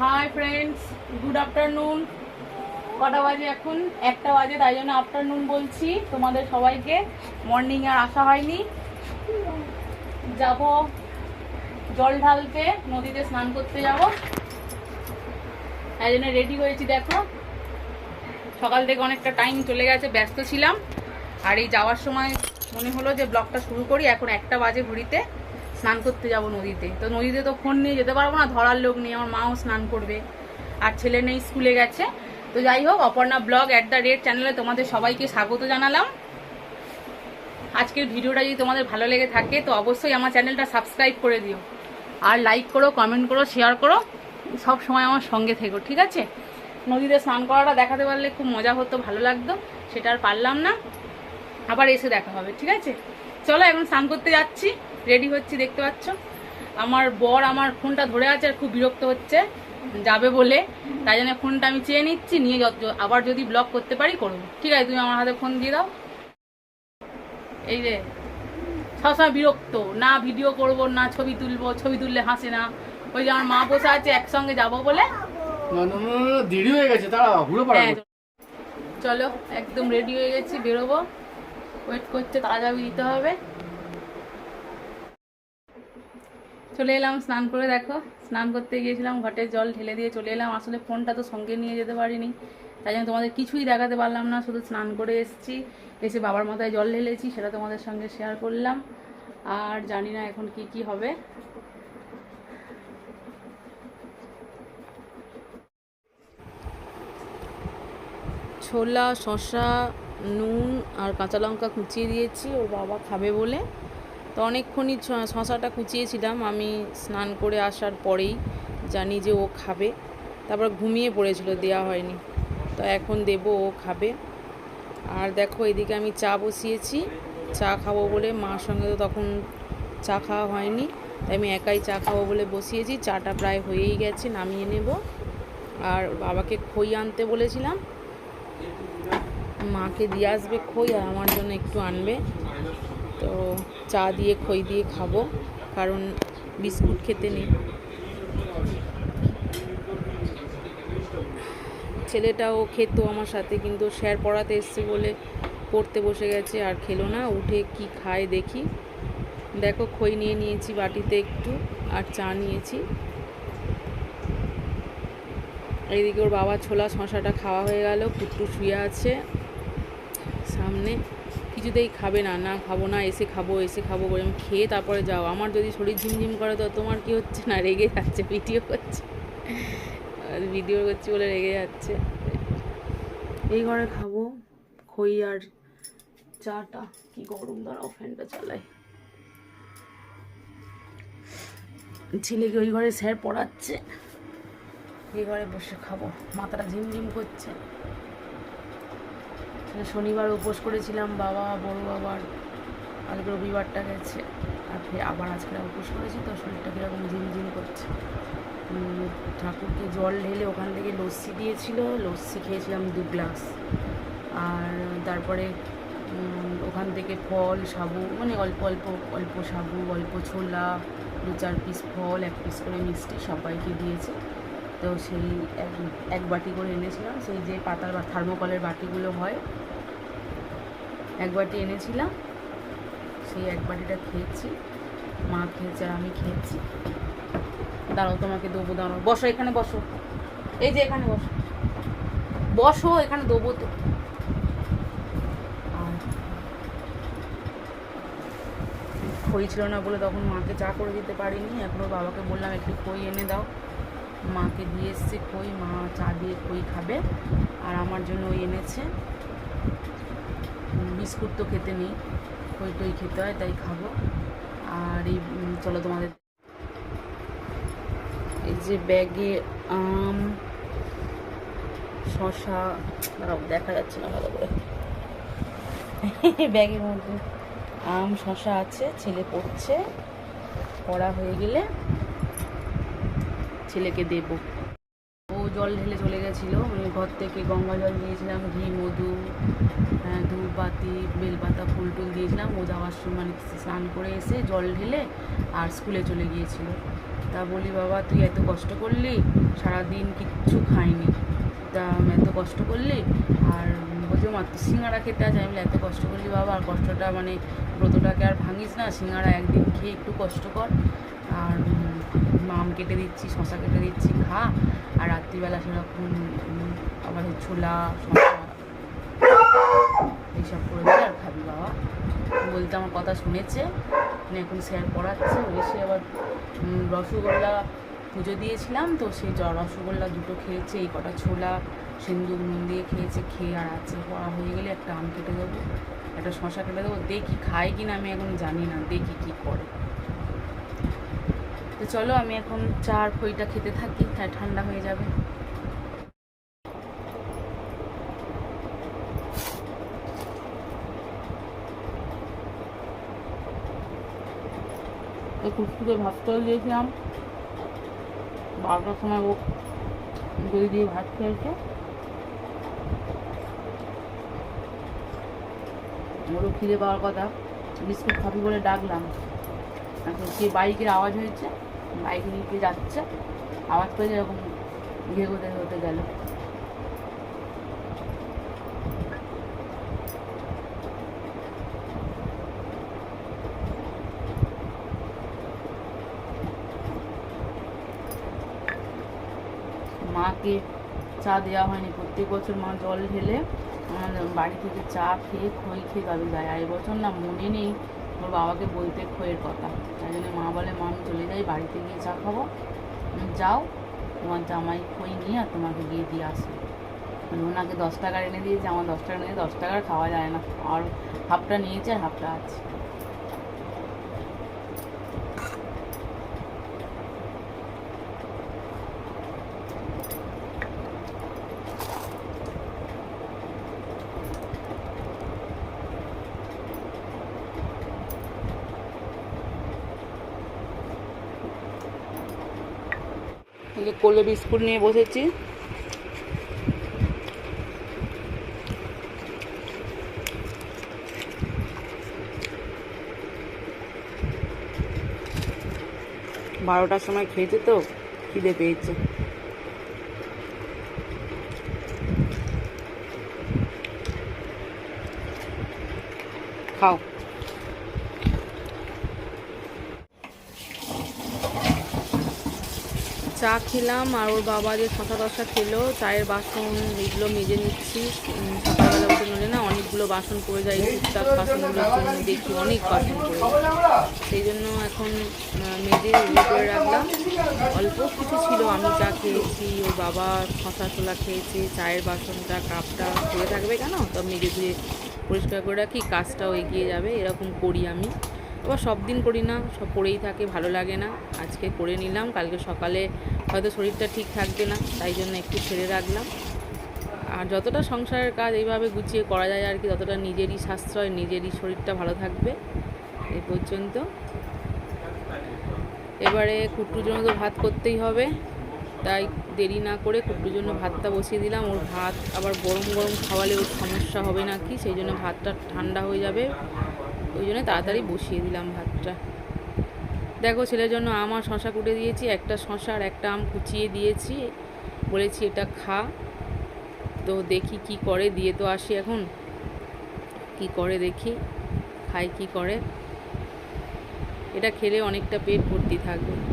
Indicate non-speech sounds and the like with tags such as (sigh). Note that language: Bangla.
হাই ফ্রেন্ডস গুড আফটারনুন কটা বাজে এখন? একটা বাজে, তাই জন্য আফটারনুন বলছি। তোমাদের সবাইকে মর্নিং আর আসা হয়নি। যাব, জল ঢালতে, নদীতে স্নান করতে যাব। তাই জন্য রেডি হয়েছি, দেখো। সকাল থেকে অনেকটা টাইম চলে গেছে, ব্যস্ত ছিলাম। আর এই যাওয়ার সময় মনে হলো যে ব্লগটা শুরু করি। এখন একটা বাজে ঘড়িতে। স্নান করতে যাব নদীতে। তো নদীতে তো ফোন নিয়ে যেতে পারব না, ধরার লোক নেই, আমার মাও স্নান করবে। আর ছেলে নেই, স্কুলে গেছে। তো যাই হোক, Aparna blog at the rate চ্যানেলে তোমাদের সবাইকে স্বাগত জানালাম। আজকের ভিডিওটা যদি তোমাদের ভালো লেগে থাকে, তো অবশ্যই আমার চ্যানেলটা সাবস্ক্রাইব করে দিও। আর লাইক করো কমেন্ট করো শেয়ার করো, সব সময় আমার সঙ্গে থেকো, ঠিক আছে? নদীতে স্নান করাটা দেখাতে পারলে খুব মজা হতো, ভালো লাগতো, সেটা আর পারলাম না। আবার এসে দেখা হবে, ঠিক আছে? চলো, এখন স্নান করতে যাচ্ছি। রেডি হচ্ছি দেখতে পাচ্ছ? আমার বর আমার ফোনটা ধরে আছে আর খুব বিরক্ত হচ্ছে যাবে বলে। তাই জন্য ফোনটা আমি চেয়ে নিচ্ছি নিয়ে যত- আবার যদি ব্লগ করতে পারি করব ঠিক আছে তুমি আমার হাতে ফোন দিয়ে দাও। এই রে সবসময় বিরক্ত না ভিডিও করব না ছবি তুলবো ছবি তুললে হাসে না। ওই যে আমার মা বসে আছে একসঙ্গে যাব বলে। দেরি হয়ে গেছে হ্যাঁ, চলো একদম রেডি হয়ে গেছি বেরোবো। ওয়েট করছে তাড়াতাড়ি দিতে হবে। চলে এলাম, স্নান করে দেখো। স্নান করতে গিয়েছিলাম, ঘটে জল ঢেলে দিয়ে চলে এলাম। আসলে ফোনটা তো সঙ্গে নিয়ে যেতে পারিনি, তাই জন্য তোমাদের কিছুই দেখাতে পারলাম না, শুধু স্নান করে এসেছি। এসে বাবার মাথায় জল ঢেলেছি, সেটা তোমাদের সঙ্গে শেয়ার করলাম। আর জানি না এখন কি কি হবে। ছোলা, শসা, নুন আর কাঁচা লঙ্কা কুচিয়ে দিয়েছি ওর বাবা খাবে বলে। তো অনেকক্ষণই শশাটা কুচিয়েছিলাম। আমি স্নান করে আসার পরেই জানি যে ও খাবে। তারপর ঘুমিয়ে পড়েছিল দেওয়া হয়নি। তো এখন দেব, ও খাবে। আর দেখো, এদিকে আমি চা বসিয়েছি। চা খাব বলে মার সঙ্গে তো তখন চা খাওয়া হয়নি। তাই আমি একাই চা খাব বলে বসিয়েছি। চাটা প্রায় হয়েই গেছে, নামিয়ে নেব। আর বাবাকে খই আনতে বলেছিলাম। মাকে দিয়ে আসবে খই আর আমার জন্য একটু আনবে। তো চা দিয়ে, খই দিয়ে খাব, কারণ বিস্কুট খেতে নেই। ছেলেটাও খেত আমার সাথে, কিন্তু স্যার পড়াতে এসছে বলে পড়তে বসে গেছে আর খেলো না। উঠে কি খায় দেখি। দেখো, খই নিয়ে নিয়েছি বাটিতে একটু আর চা নিয়েছি। এইদিকে ওর বাবা ছোলা শশাটা খাওয়া হয়ে গেল, কুট্টু শুয়ে আছে সামনে। কিছুতেই খাবে না না খাব না, এসে খাব এসে খাব বলে আমি খেয়ে তারপরে যাও। আমার যদি শরীর ঝিমঝিম করে, তো তোমার কি হচ্ছে না? রেগে যাচ্ছে ভিডিও করছে। ভিডিও করছি বলে রেগে যাচ্ছে। এই ঘরে খাব খই আর চাটা। কি গরম, দাঁড়াও, ফ্যানটা চালাই। ছেলেকে ওই ঘরে স্যার পড়াচ্ছে। এই ঘরে বসে খাব। মাথাটা ঝিমঝিম করছে। শনিবার উপোস করেছিলাম, বাবা, বড় বাবার আজকে রবিবারটা গেছে। আর ফের আবার আজকে উপোস করেছি, তো শরীরটা কীরকম ঝিমঝিম করছে। ঠাকুরকে জল ঢেলে ওখান থেকে লস্যি দিয়েছিল, লস্যি খেয়েছিলাম দু গ্লাস। আর তারপরে ওখান থেকে ফল, সাবু মানে অল্প অল্প অল্প সাবু, অল্প ছোলা, দু চার পিস ফল, এক পিস করে মিষ্টি সবাইকে দিয়েছে। তো সেই এক বাটি করে এনেছিলাম। সেই যে পাতার বা থার্মোকলের বাটিগুলো হয়, এক বাটি এনেছিলাম। সেই এক বাটিটা খেয়েছি। মা খেয়েছে আর আমি খেয়েছি। দাঁড়াও, তোমাকে দেবো, দাঁড়াও। বসো, এখানে বসো। এই যে এখানে বসো। বসো, এখানে দেবো তো। খই ছিল না বলে তখন মাকে চা করে দিতে পারিনি। এখনও বাবাকে বললাম, একটু খই এনে দাও। মাকে দিয়ে এসছে খই মা, চা দিয়ে খই খাবে? আর আমার জন্য ওই এনেছে। বিস্কুট তো খেতে নেই খই টই খেতে হয় তাই খাব। আর এই চলো তোমাদের এই যে ব্যাগে আম শশা দেখা যাচ্ছে না ভালো করে। (laughs) ব্যাগের মধ্যে আম শশা আছে, ছেলে পড়ছে, পড়া হয়ে গেলে ছেলেকে দেব। ও জল ঢেলে চলে গেছিল। ঘর থেকে গঙ্গা জল নিয়েছিলাম ঘি মধু হ্যাঁ, ধূপবাতি বেলপাতা ফুল টুল দিয়েছিলাম। ও যাওয়ার সময় মানে স্নান করে এসে জল ঢেলে আর স্কুলে চলে গিয়েছিল। তা বলি বাবা তুই এত কষ্ট করলি? সারাদিন কিচ্ছু খাইনি। তা এত কষ্ট করলি? আর বলছে মাত্র সিঙ্গারা খেতে আছে আমি বলি, এত কষ্ট করলি বাবা আর কষ্টটা মানে ব্রতটাকে আর ভাঙিস না সিঙ্গারা একদিন খেয়ে একটু কষ্ট কর। আর উম, আম কেটে দিচ্ছি শশা কেটে দিচ্ছি খা। আর রাত্রিবেলা সেরকম আবার ছোলা শশা এইসব করে দিলে আর খাবি বাবা। বলতে আমার কথা শুনেছে মানে এখন স্যার পড়াচ্ছে এসে আবার রসগোল্লা পুজো দিয়েছিলাম, তো সেই রসগোল্লা দুটো খেয়েছে, এই কটা ছোলা, সিন্দুর, নুন দিয়ে খেয়েছে, খেয়ে আর আছে পড়া হয়ে গেলে একটা আম কেটে দেবো, একটা শশা কেটে দেবো, দেখি খায় কি না আমি এখন জানি না, দেখি কি করে। তো চলো আমি এখন চার খইটা খেতে থাকি তাই ঠান্ডা হয়ে যাবে। কুচকুচে ভাত করে দিয়েছিলাম বারোটার সময় ও দই দিয়ে ভাত খেয়েছে। ওরও খিদে পাওয়ার কথা। বিস্কুট খাবি বলে ডাকলাম। এখন সে বাইকের আওয়াজ হয়েছে। বাইক নিয়ে যাচ্ছে। আওয়াজ পেয়ে এরকম ঘেগোতে হতে গেল। মাকে চা দেওয়া হয়নি। প্রত্যেক বছর মা জল ঢেলে বাড়ি থেকে চা খেয়ে খই খেয়ে তবে যায় আর এবছর না মনে নেই ওর বাবাকে বলতে খইয়ের কথা। তাই জন্য মা বলে, মা, আমি চলে যাই, বাড়িতে গিয়ে চা খাব। যাও, তোমার জামাই খই নিয়ে আর তোমাকে গিয়ে দিয়ে আসো। মানে ওনাকে দশ টাকার এনে দিয়েছে, আমার দশ টাকা নিয়ে দশ টাকার খাওয়া যায় না। আর হাফটা নিয়েছে আর হাফটা আছে। যে কোলে বিস্কুট নিয়ে বসেছি। বারোটার সময় খেয়েছে তো খিদে পেয়েছে। খাও। চা খেলাম আর ওর বাবা যে শশা টশা খেলো, চায়ের বাসন এগুলো মেজে নিচ্ছি। সকালবেলা উঠে না অনেকগুলো বাসন পড়ে যায়, টুকটাক বাসনগুলোর জন্য দেখি অনেক বাসন পড়ে সেই জন্য এখন মেজে ইয়ে করে রাখলাম। অল্প কিছু ছিল, আমি চা খেয়েছি, ওর বাবা শশা ছোলা খেয়েছে, চায়ের বাসনটা, কাপটা পড়ে থাকবে কেন? তো মেজে ধুয়ে পরিষ্কার করে রাখি, কাজটাও এগিয়ে যাবে, এরকম করি আমি। আবার সব দিন করি না, সব পড়েই থাকে, ভালো লাগে না। আজকে করে নিলাম। কালকে সকালে হয়তো শরীরটা ঠিক থাকবে না, তাই জন্য একটু ছেড়ে রাখলাম। আর যতটা সংসারের কাজ এইভাবে গুছিয়ে করা যায় আর কি, ততটা নিজেরই সাশ্রয়, নিজেরই শরীরটা ভালো থাকবে এই পর্যন্ত। এবারে কুট্টুর জন্য তো ভাত করতেই হবে, তাই দেরি না করে কুট্টুর জন্য ভাতটা বসিয়ে দিলাম। ওর ভাত আবার গরম গরম খাওয়ালে ওর সমস্যা হবে না কি, সেই জন্য ভাতটা ঠান্ডা হয়ে যাবে। ওই জন্য তাড়াতাড়ি বসিয়ে দিলাম ভাতটা। দেখো ছেলের জন্য আমার শশা কুটে দিয়েছি, একটা শশার একটা আম কুচিয়ে দিয়েছি। বলেছি এটা খা। তো দেখি কি করে, দিয়ে তো আসি এখন। কি করে দেখি, খাই কি করে। এটা খেলে অনেকটা পেট ভর্তি থাকবে।